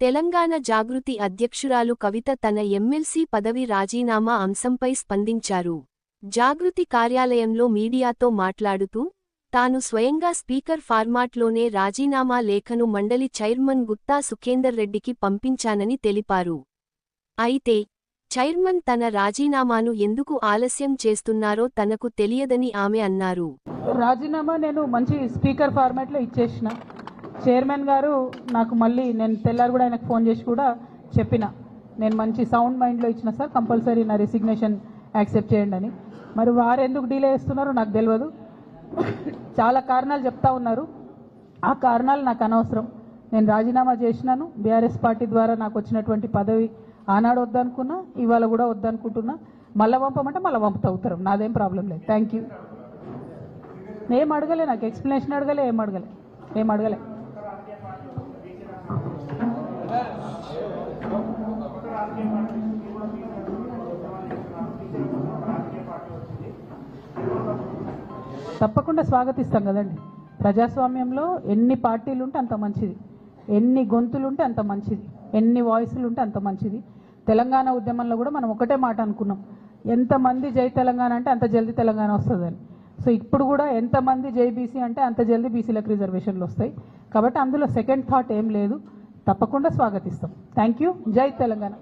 తెలంగాణ జాగృతి అధ్యక్షురాలు కవిత తన ఎమ్మెల్సీ పదవి రాజీనామా అంశంపై స్పందించారు. జాగృతి కార్యాలయంలో మీడియాతో మాట్లాడుతూ తాను స్వయంగా స్పీకర్ ఫార్మాట్లోనే రాజీనామా లేఖను మండలి చైర్మన్ గుత్తా సుఖేందర్ రెడ్డికి పంపించానని తెలిపారు. అయితే చైర్మన్ తన రాజీనామాను ఎందుకు ఆలస్యం చేస్తున్నారో తనకు తెలియదని ఆమె అన్నారు. రాజీనామా నేను మంచి స్పీకర్ ఫార్మాట్లో ఇచ్చేసిన. చైర్మన్ గారు నాకు మళ్ళీ నేను తెల్లారు కూడా ఆయనకు ఫోన్ చేసి కూడా చెప్పిన. నేను మంచి సౌండ్ మైండ్లో ఇచ్చిన సార్ కంపల్సరీ నా రెసిగ్నేషన్ యాక్సెప్ట్ చేయండి అని. మరి వారు ఎందుకు డీలే చేస్తున్నారో నాకు తెలియదు చాలా కారణాలు చెప్తా ఉన్నారు. ఆ కారణాలు నాకు అనవసరం. నేను రాజీనామా చేసినాను. బీఆర్ఎస్ పార్టీ ద్వారా నాకు వచ్చినటువంటి పదవి ఆనాడు వద్దనుకున్నా ఇవాళ కూడా వద్దనుకుంటున్నా. మళ్ళీ పంపమంటే మళ్ళీ పంపుతా ఉత్తరం. నాదేం ప్రాబ్లం లేదు. థ్యాంక్ యూ ఏం అడగలే నాకు? ఎక్స్ప్లెనేషన్ అడగలే? ఏం అడగలే? ఏం అడగలే? తప్పకుండా స్వాగతిస్తాం కదండి. ప్రజాస్వామ్యంలో ఎన్ని పార్టీలు ఉంటే అంత మంచిది. ఎన్ని గొంతులు ఉంటే అంత మంచిది. ఎన్ని వాయిస్లు ఉంటే అంత మంచిది. తెలంగాణ ఉద్యమంలో కూడా మనం ఒకటే మాట అనుకున్నాం. ఎంతమంది జై తెలంగాణ అంటే అంత జల్దీ తెలంగాణ వస్తుందని. సో ఇప్పుడు కూడా ఎంతమంది జై బీసీ అంటే అంత జల్దీ బీసీలకు రిజర్వేషన్లు వస్తాయి. కాబట్టి అందులో సెకండ్ థాట్ ఏం లేదు. తప్పకుండా స్వాగతిస్తాం. థ్యాంక్ యూ జై తెలంగాణ.